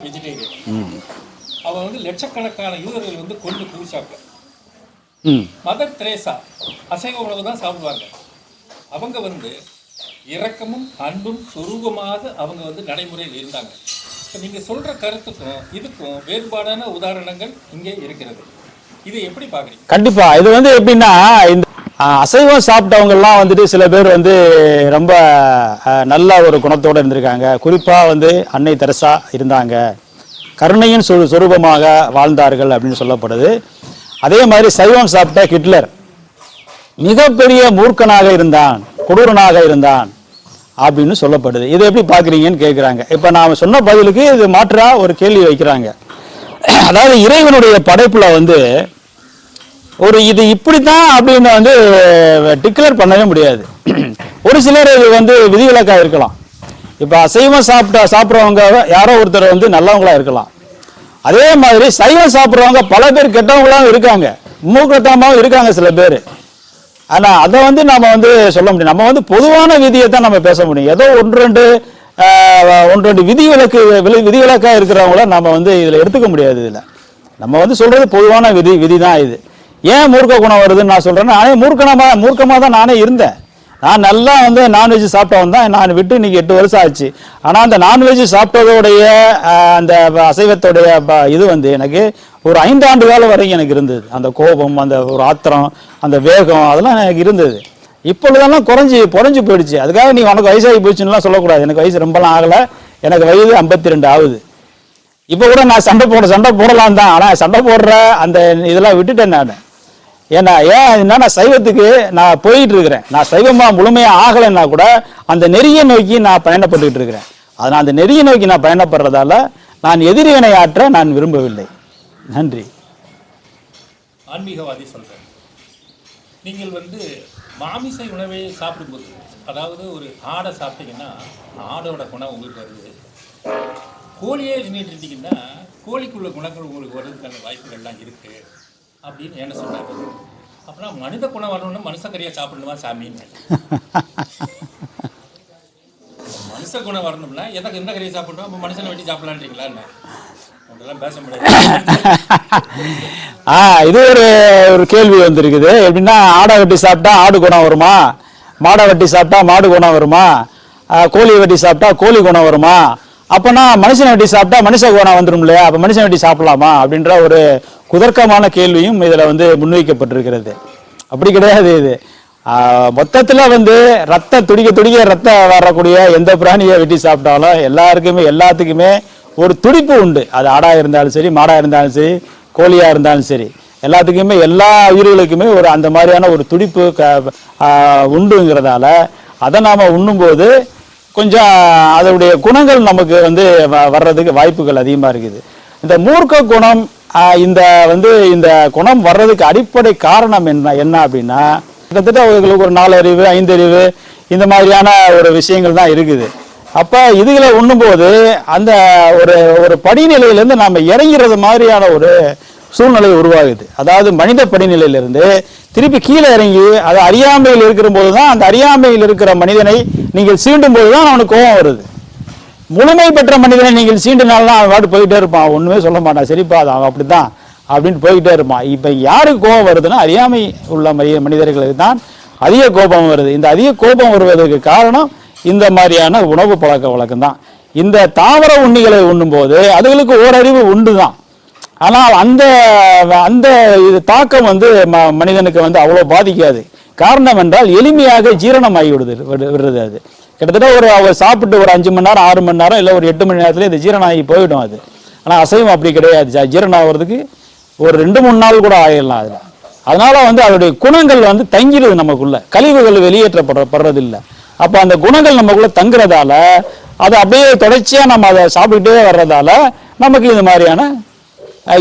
Vegetarian அவன் வந்து லட்சக்கணக்கான யூதர்கள் வந்து கொண்டு குவிச்சாப்ல. ம். மதர் தெரேசா அசைவ உணவு தான் சாப்பிடுவாங்க. அவங்க வந்து இரக்கமும் அன்பும் சுரூபமாக அவங்க வந்து நடைமுறையில் இருந்தாங்க. இப்போ நீங்கள் சொல்கிற கருத்துக்கும் இதுக்கும் வேறுபாடான உதாரணங்கள் இங்கே இருக்கிறது. இதை எப்படி பார்க்குறீங்க? கண்டிப்பா. இது வந்து எப்படின்னா இந்த அசைவம் சாப்பிட்டவங்கெல்லாம் வந்துட்டு சில பேர் வந்து ரொம்ப நல்ல ஒரு குணத்தோடு இருந்திருக்காங்க. குறிப்பாக வந்து அன்னை தெரசா இருந்தாங்க. கருணையின் சொ சொரூபமாக வாழ்ந்தார்கள் அப்படின்னு சொல்லப்படுது. அதே மாதிரி சைவம் சாப்பிட்ட ஹிட்லர் மிகப்பெரிய மூர்க்கனாக இருந்தான் கொடூரனாக இருந்தான் அப்படின்னு சொல்லப்படுது. இதை எப்படி பார்க்குறீங்கன்னு கேட்குறாங்க இப்போ நாம் சொன்ன பதிலுக்கு இது மாற்றாக ஒரு கேள்வி வைக்கிறாங்க. அதாவது இறைவனுடைய படைப்பில் வந்து ஒரு இது இப்படித்தான் அப்படின்னு வந்து டிக்ளேர் பண்ணவே முடியாது. ஒரு சிலர் இது வந்து விதிவிலக்காக இருக்கலாம். இப்போ அசைவம் சாப்பிட்ட சாப்பிட்றவங்க யாரோ ஒருத்தர் வந்து நல்லவங்களா இருக்கலாம். அதே மாதிரி சைவம் சாப்பிட்றவங்க பல பேர் கெட்டவங்களாகவும் இருக்காங்க. மூக்கட்டமாவும் இருக்காங்க சில பேர். ஆனால் அதை வந்து நாம் வந்து சொல்ல முடியும். நம்ம வந்து பொதுவான விதியை தான் நம்ம பேச முடியும். ஏதோ ஒன்று ரெண்டு ஒன்று ரெண்டு விதிவிலக்கு விதி- விதிவிலக்காக இருக்கிறவங்கள நம்ம வந்து இதில் எடுத்துக்க முடியாது இதில். நம்ம வந்து சொல்கிறது பொதுவான விதி விதி தான் இது. ஏன் மூர்க்க குணம் வருதுன்னு நான் சொல்கிறேன்னா நானே மூர்க்கனமா மூர்க்கமாக தான் நானே இருந்தேன். நான் நல்லா வந்து நான்வெஜ் சாப்பிட்டவன் தான். நான் விட்டு இன்றைக்கி எட்டு வருஷம் ஆச்சு. ஆனால் அந்த நான்வெஜ் சாப்பிட்டதோடைய அந்த அசைவத்தோடைய ப- இது வந்து எனக்கு ஒரு ஐந்தாண்டு காலம் வரைக்கும் எனக்கு இருந்தது. அந்த கோபம் அந்த ஒரு ஆத்திரம் அந்த வேகம் அதெல்லாம் எனக்கு இருந்தது. இப்பொழுதெல்லாம் குறைஞ்சி குறைஞ்சி போயிடுச்சு. அதுக்காக நீ உனக்கு வயசாகி போச்சுன்னுலாம் சொல்லக்கூடாது. எனக்கு வயசு ரொம்பலாம் ஆகலை. எனக்கு வயது ஐம்பத்தி ரெண்டு ஆகுது. இப்போ கூட நான் சண்டை போட சண்டை போடலாம் தான் ஆனால் சண்டை போடுற அந்த இதெல்லாம் விட்டுட்டேன் நான். ஏன்னா ஏன் என்ன நான் சைவத்துக்கு நான் போயிட்டு இருக்கிறேன் நான் சைவமா முழுமையா ஆகலைன்னா கூட அந்த நெறியை நோக்கி நான் பயணப்பட்டுக்கிட்டு இருக்கிறேன். அதனால் அந்த நெறியை நோக்கி நான் பயணப்படுறதால நான் எதிரிவினை ஆற்ற நான் விரும்பவில்லை. நன்றி. ஆன்மீகவாதி சொல்கிறேன் நீங்கள் வந்து மாமிசை உணவை சாப்பிடும்போது அதாவது ஒரு ஆடை சாப்பிட்டீங்கன்னா ஆடோட குணம் உங்களுக்கு வருது. கோழியே தின்னுட்டு இருந்தீங்கன்னா கோழிக்குள்ள குணங்கள் உங்களுக்கு வர்றதுக்கான வாய்ப்புகள்லாம் இருக்கு. அப்படின்னு என்ன சொன்னாங்க அப்படின்னா மனித குணம் வரணும்னா மனுஷக்கறியாக சாப்பிடணுமா சாமின்னு மனுஷ குணம் வரணும்னா எதை எந்த கறியை சாப்பிடணும்? அப்போ மனுஷனை வெட்டி சாப்பிடலான்றீங்களா அதெல்லாம் பேச முடியாது. ஆ இது ஒரு ஒரு கேள்வி வந்திருக்குது. எப்படின்னா ஆடை வெட்டி சாப்பிட்டா ஆடு குணம் வருமா? மாடை வெட்டி சாப்பிட்டா மாடு குணம் வருமா? ஆ, கோழி வெட்டி சாப்பிட்டா கோழி குணம் வருமா? அப்போனா மனுஷனை வெட்டி சாப்பிட்டா மனுஷ குணம் வந்துடும் இல்லையா? அப்போ மனுஷன் வெட்டி சாப்பிடலாமா? அப்படின்ற ஒரு குதர்க்கமான கேள்வியும் இதில் வந்து முன்வைக்கப்பட்டிருக்கிறது. அப்படி கிடையாது இது. மொத்தத்தில் வந்து ரத்த துடிக்க துடிக்க ரத்த வரக்கூடிய எந்த பிராணியை வெட்டி சாப்பிட்டாலும் எல்லாருக்குமே எல்லாத்துக்குமே ஒரு துடிப்பு உண்டு. அது ஆடாக இருந்தாலும் சரி மாடாக இருந்தாலும் சரி கோழியாக இருந்தாலும் சரி. எல்லாத்துக்குமே எல்லா உயிர்களுக்குமே ஒரு அந்த மாதிரியான ஒரு துடிப்பு க உண்டுங்கிறதால அதை நாம் உண்ணும்போது கொஞ்சம் அதனுடைய குணங்கள் நமக்கு வந்து வ- வர்றதுக்கு வாய்ப்புகள் அதிகமாக இருக்குது. இந்த மூர்க்க குணம் இந்த வந்து இந்த குணம் வர்றதுக்கு அடிப்படை காரணம் என்ன என்ன அப்படின்னா கிட்டத்தட்ட அவர்களுக்கு ஒரு நாலு அறிவு ஐந்து அறிவு இந்த மாதிரியான ஒரு விஷயங்கள் தான் இருக்குது. அப்போ இதுகளை உண்ணும்போது அந்த ஒரு ஒரு படிநிலையிலேருந்து நாம் இறங்கிறது மாதிரியான ஒரு சூழ்நிலை உருவாகுது. அதாவது மனித படிநிலையிலிருந்து திருப்பி கீழே இறங்கி அது அறியாமையில் இருக்கிற போது தான் அந்த அறியாமையில் இருக்கிற மனிதனை நீங்கள் சீண்டும் போது தான் அவனுக்கு கோபம் வருது. முழுமை பெற்ற மனிதனை நீங்கள் சீண்டினாலும் அவன் பாட்டு போயிட்டே இருப்பான். ஒன்றுமே சொல்ல மாட்டான். சரிப்பா அது அவன் அப்படித்தான் அப்படின்னு போய்கிட்டே இருப்பான். இப்போ யாருக்கு கோபம் வருதுன்னா அறியாமை உள்ள மனித மனிதர்களுக்கு தான் அதிக கோபம் வருது. இந்த அதிக கோபம் வருவதற்கு காரணம் இந்த மாதிரியான உணவு பழக்க வழக்கம் தான் இந்த தாவர உண்ணிகளை உண்ணும்போது அதுகளுக்கு ஓரறிவு உண்டு தான் ஆனால் அந்த அந்த இது தாக்கம் வந்து ம- மனிதனுக்கு வந்து அவ்வளோ பாதிக்காது. காரணம் என்றால் எளிமையாக ஜீரணமாகி விடுது விடு- விடுறது அது. கிட்டத்தட்ட ஒரு அவர் சாப்பிட்டு ஒரு அஞ்சு மணி நேரம் ஆறு மணி நேரம் இல்லை ஒரு எட்டு மணி நேரத்துல இது ஜீரணம் ஆகி போயிடும் அது. ஆனால் அசைவம் அப்படி கிடையாது. ஜீரணம் ஆகிறதுக்கு ஒரு ரெண்டு மூணு நாள் கூட ஆயிடலாம் அதில். அதனால வந்து அதோடைய குணங்கள் வந்து தங்கிடுது நமக்குள்ள. கழிவுகள் வெளியேற்றப்படுறது இல்லை அப்போ அந்த குணங்கள் நமக்குள்ள தங்குறதால அது அப்படியே தொடர்ச்சியாக நம்ம அதை சாப்பிட்டுட்டே வர்றதால நமக்கு இது மாதிரியான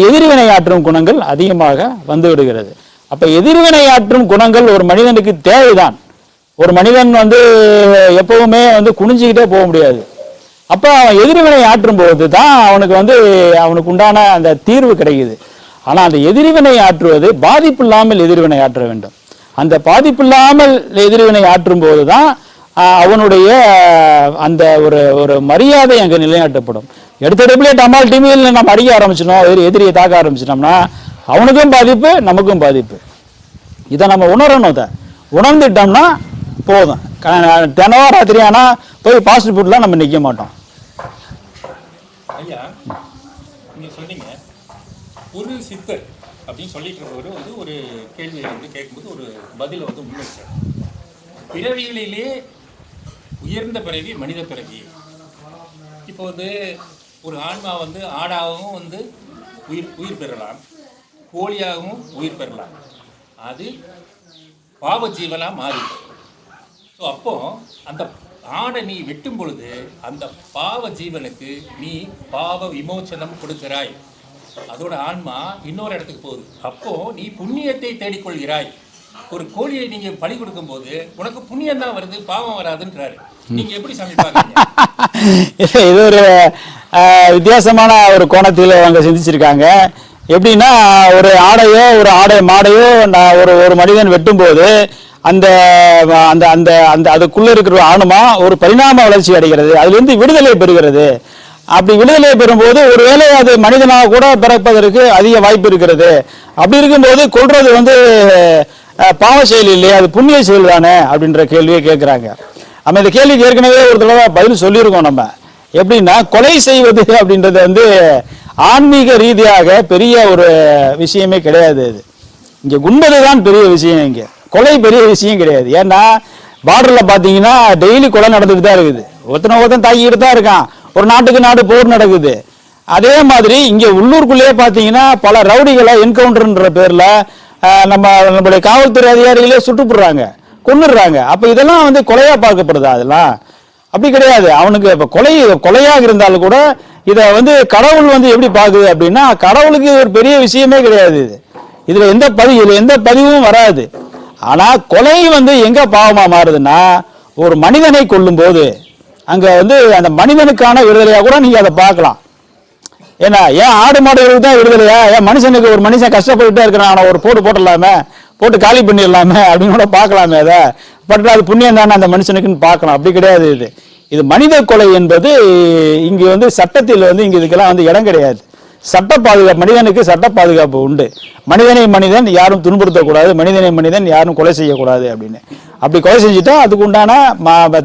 எதிர்வினை ஆற்றும் குணங்கள் அதிகமாக வந்து விடுகிறது. அப்போ எதிர்வினை ஆற்றும் குணங்கள் ஒரு மனிதனுக்கு தேவைதான். ஒரு மனிதன் வந்து எப்பவுமே வந்து குனிஞ்சுக்கிட்டே போக முடியாது. அப்போ அவன் எதிர்வினை ஆற்றும் போது தான் அவனுக்கு வந்து அவனுக்கு உண்டான அந்த தீர்வு கிடைக்குது. ஆனால் அந்த எதிர்வினை ஆற்றுவது பாதிப்பு இல்லாமல் எதிர்வினை ஆற்ற வேண்டும். அந்த பாதிப்பு இல்லாமல் எதிர்வினை ஆற்றும் போது தான் அவனுடைய அந்த ஒரு ஒரு மரியாதை அங்கே நிலைநாட்டப்படும். எடுத்தடுப்புலேயே டமால் டிமியில் நம்ம அடிக்க ஆரம்பிச்சிட்டோம் எதிரி எதிரியை தாக்க ஆரம்பிச்சிட்டோம்னா அவனுக்கும் பாதிப்பு நமக்கும் பாதிப்பு. இதை நம்ம உணரணும் அதை உணர்ந்துட்டோம்னா போதும். க- ராத்திரி ஆனால் போய் ஃபாஸ்ட் ஃபுட்லாம் நம்ம நிற்க மாட்டோம். ஐயா நீங்கள் சொன்னீங்க. ஒரு சித்தர் அப்படின்னு சொல்லிட்டு இருந்தவர் வந்து ஒரு கேள்வியை வந்து கேட்கும்போது ஒரு பதிலை வந்து முன்வைச்சார். பிறவிகளிலே உயர்ந்த பிறவி மனித பிறவி. இப்போ வந்து ஒரு ஆன்மா வந்து ஆடாகவும் வந்து உயிர் உயிர் பெறலாம். கோழியாகவும் உயிர் பெறலாம். அது பாவ ஜீவனாக மாறிடும் ஸோ அப்போ அந்த ஆடை நீ வெட்டும் பொழுது அந்த பாவ ஜீவனுக்கு நீ பாவ விமோச்சனம் கொடுக்கிறாய். அதோட ஆன்மா இன்னொரு இடத்துக்கு போகுது. அப்போ நீ புண்ணியத்தை தேடிக்கொள்கிறாய். ஒரு கோழியை நீங்க பலி கொடுக்கும்போது உனக்கு புண்ணியம் தான் வருது பாவம் வராதுன்றாரு. நீங்க எப்படி சமைப்பாங்க? இது ஒரு வித்தியாசமான ஒரு கோணத்தில் அவங்க சிந்திச்சிருக்காங்க. எப்படின்னா ஒரு ஆடையோ ஒரு ஆடை மாடையோ நான் ஒரு ஒரு மனிதன் வெட்டும்போது அந்த அந்த அந்த அந்த அதுக்குள்ளே இருக்கிற ஆணுமா ஒரு பரிணாம வளர்ச்சி அடைகிறது. அதுலேருந்து விடுதலை பெறுகிறது. அப்படி விடுதலை பெறும்போது ஒருவேளை அது மனிதனாக கூட பிறப்பதற்கு அதிக வாய்ப்பு இருக்கிறது. அப்படி இருக்கும்போது கொள்வது வந்து பாவ செயல் இல்லையா? அது புண்ணிய செயல் தானே? அப்படின்ற கேள்வியை கேட்குறாங்க. நம்ம இந்த கேள்விக்கு ஏற்கனவே ஒரு தடவை பதில் சொல்லியிருக்கோம் நம்ம. எப்படின்னா கொலை செய்வது அப்படின்றது வந்து ஆன்மீக ரீதியாக பெரிய ஒரு விஷயமே கிடையாது அது இங்கே குண்டது தான் பெரிய விஷயம் இங்கே. கொலை பெரிய விஷயம் கிடையாது. ஏன்னா பார்டரில் பார்த்தீங்கன்னா டெய்லி கொலை நடந்துட்டு தான் இருக்குது. ஒருத்தனை ஒருத்தன் தாக்கிட்டு தான் இருக்கான். ஒரு நாட்டுக்கு நாடு போர் நடக்குது. அதே மாதிரி இங்கே உள்ளூருக்குள்ளேயே பார்த்தீங்கன்னா பல ரவுடிகளை என்கவுண்டர்ன்ற பேரில் நம்ம நம்மளுடைய காவல்துறை அதிகாரிகளே சுட்டுப்படுறாங்க கொன்னுடுறாங்க. அப்போ இதெல்லாம் வந்து கொலையாக பார்க்கப்படுதா அதெல்லாம்? அப்படி கிடையாது. அவனுக்கு இப்போ கொலை கொலையாக இருந்தாலும் கூட இதை வந்து கடவுள் வந்து எப்படி பார்க்குது அப்படின்னா கடவுளுக்கு ஒரு பெரிய விஷயமே கிடையாது இது. இதில் எந்த பதிவு இதில் எந்த பதிவும் வராது. ஆனால் கொலை வந்து எங்கே பாவமாக மாறுதுன்னா ஒரு மனிதனை கொல்லும்போது அங்கே வந்து அந்த மனிதனுக்கான விடுதலையாக கூட நீங்கள் அதை பார்க்கலாம். ஏன்னா ஏன் ஆடு மாடுகளுக்கு தான் விடுதலையா? ஏன் மனுஷனுக்கு ஒரு மனுஷன் கஷ்டப்பட்டுட்டே இருக்கிறான் அவனை ஒரு போட்டு போட்டுடலாமே போட்டு காலி பண்ணிடலாமே அப்படின்னு கூட பார்க்கலாமே அதை. பட் அது புண்ணியம் தானே அந்த மனுஷனுக்குன்னு பார்க்கலாம். அப்படி கிடையாது இது. இது மனித கொலை என்பது இங்கே வந்து சட்டத்தில் வந்து இங்கே இதுக்கெல்லாம் வந்து இடம் கிடையாது. சட்ட பாதுகாப்பு மனிதனுக்கு சட்ட பாதுகாப்பு உண்டு. மனிதனை மனிதன் யாரும் துன்புறுத்தக்கூடாது மனிதனை மனிதன் யாரும் கொலை செய்யக்கூடாது அப்படின்னு. அப்படி கொலை செஞ்சுட்டா அதுக்கு உண்டான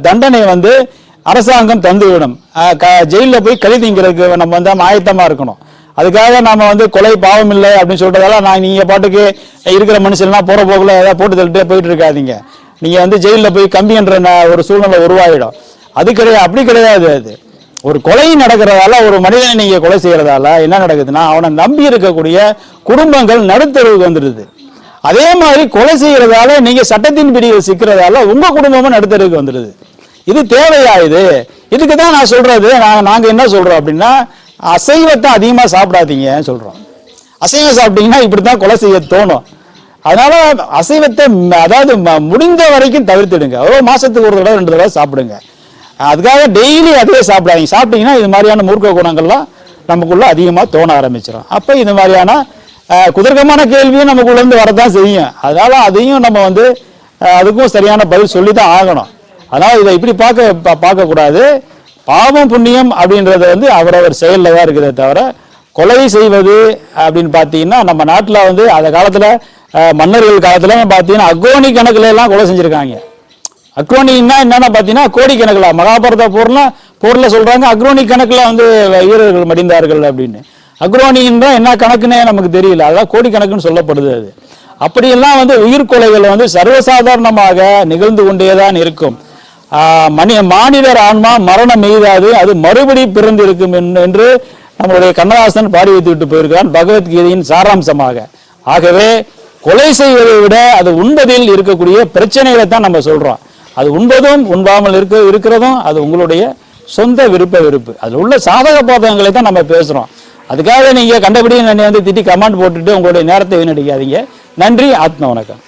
தண்டனை வந்து அரசாங்கம் தந்துவிடும். க- ஜெயிலில் போய் கழி திங்கிறதுக்கு நம்ம வந்து ஆயத்தமாக இருக்கணும். அதுக்காக நாம் வந்து கொலை பாவம் இல்லை அப்படின்னு சொல்கிறதால நான் நீங்கள் பாட்டுக்கு இருக்கிற மனுஷன்லாம் போகிற போக்குல ஏதாவது போட்டு தள்ளிட்டே போயிட்டு இருக்காதிங்க. நீங்கள் வந்து ஜெயிலில் போய் கம்பின்ற ந- ஒரு சூழ்நிலை உருவாகிடும் அது கிடையாது அப்படி கிடையாது அது. ஒரு கொலை நடக்கிறதால ஒரு மனிதனை நீங்க கொலை செய்யறதால என்ன நடக்குதுன்னா அவனை நம்பி இருக்கக்கூடிய குடும்பங்கள் நடுத்தருவுக்கு வந்துடுது. அதே மாதிரி கொலை செய்யறதால நீங்க சட்டத்தின் பிடியில் சிக்கிறதால உங்க குடும்பமும் நடுத்தருக்கு வந்துடுது. இது தேவையா இது? இதுக்கு தான் நான் சொல்றது. நாங்கள் நாங்க என்ன சொல்றோம் அப்படின்னா அசைவத்தை அதிகமாக சாப்பிடாதீங்கன்னு சொல்றோம். அசைவம் சாப்பிட்டீங்கன்னா இப்படி தான் கொலை செய்ய தோணும். அதனால அசைவத்தை அதாவது ம- முடிந்த வரைக்கும் தவிர்த்துடுங்க. ஒரு மாசத்துக்கு ஒரு தடவை ரெண்டு தடவை சாப்பிடுங்க. அதுக்காக டெய்லி அதே சாப்பிடாதீங்க. சாப்பிட்டீங்கன்னா இது மாதிரியான மூர்க்க குணங்கள்லாம் நமக்குள்ள அதிகமாக தோண ஆரம்பிச்சிடும் அப்போ இது மாதிரியான குதர்க்கமான கேள்வியும் நமக்குள்ளேருந்து வரதான் செய்யும். அதனால அதையும் நம்ம வந்து அதுக்கும் சரியான பதில் சொல்லி தான் ஆகணும். அதனால் இதை இப்படி பார்க்க பா- பார்க்கக்கூடாது. பாவம் புண்ணியம் அப்படின்றது வந்து அவரவர் செயலில் தான் இருக்கிறத தவிர கொலை செய்வது அப்படின்னு பார்த்தீங்கன்னா நம்ம நாட்டில் வந்து அந்த காலத்தில் மன்னர்கள் காலத்துலலாம் பார்த்தீங்கன்னா அகோனி கணக்குல எல்லாம் கொலை செஞ்சுருக்காங்க. அக்ரோனின்னா என்னன்னா பார்த்தீங்கன்னா கோடிக்கணக்கில் மகாபாரத போர்லாம் போரில் சொல்றாங்க அக்ரோனி கணக்கில் வந்து வீரர்கள் மடிந்தார்கள் அப்படின்னு. அக்ரோனின்னா என்ன கணக்குன்னே நமக்கு தெரியல. அதெல்லாம் கோடிக்கணக்குன்னு சொல்லப்படுது அது. அப்படியெல்லாம் வந்து உயிர்கொலைகள் வந்து சர்வசாதாரணமாக நிகழ்ந்து கொண்டே தான் இருக்கும் மனித மனி மானிடர் ஆன்மா மரணம் எய்தாது அது மறுபடி பிறந்து இருக்கும் என்று- என்று நம்மளுடைய கண்ணதாசன் பாடி வைத்து விட்டு போயிருக்கிறான் பகவத்கீதையின் சாராம்சமாக. ஆகவே கொலை செய்வதை விட அது உண்பதில் இருக்கக்கூடிய பிரச்சனைகளை தான் நம்ம சொல்றோம். அது உண்பதும் உண்பாமல் இருக்க இருக்கிறதும் அது உங்களுடைய சொந்த விருப்ப விருப்பு அதில் உள்ள சாதக பாதகங்களை தான் நம்ம பேசுகிறோம் அதுக்காக நீங்க கண்டபடி என்னை வந்து திட்டி கமெண்ட் போட்டுட்டு உங்களுடைய நேரத்தை வீணடிக்காதீங்க. நன்றி ஆத்ம வணக்கம்.